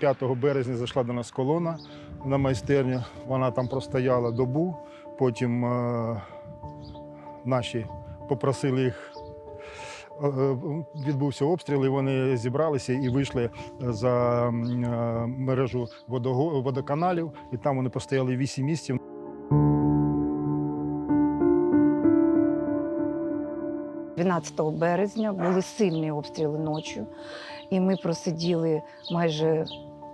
5 березня зайшла до нас колона на майстерню. Вона там простояла добу. Потім е, наші попросили їх. е, Відбувся обстріл, і вони зібралися і вийшли за е, мережу водоканалів, і там вони постояли 8 місяців. – 12 березня були сильні обстріли ночі, і ми просиділи майже,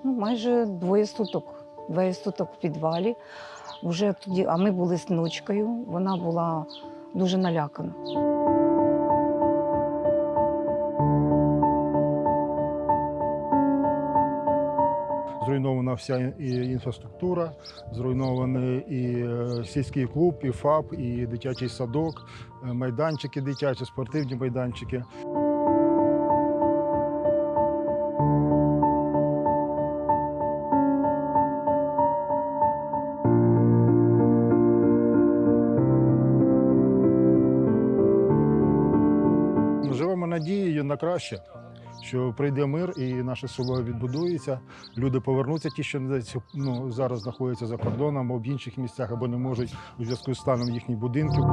ну, майже двоє суток, двоє суток в підвалі. Уже тоді, а ми були з внучкою, вона була дуже налякана. Зруйнована вся і інфраструктура, зруйнований і е, сільський клуб, і ФАП, і дитячий садок, е, майданчики дитячі, спортивні майданчики. Надією на краще, що прийде мир і наше село відбудується. Люди повернуться, ті, що ну, зараз знаходяться за кордоном або в інших місцях, або не можуть у зв'язку з станом їхніх будинків.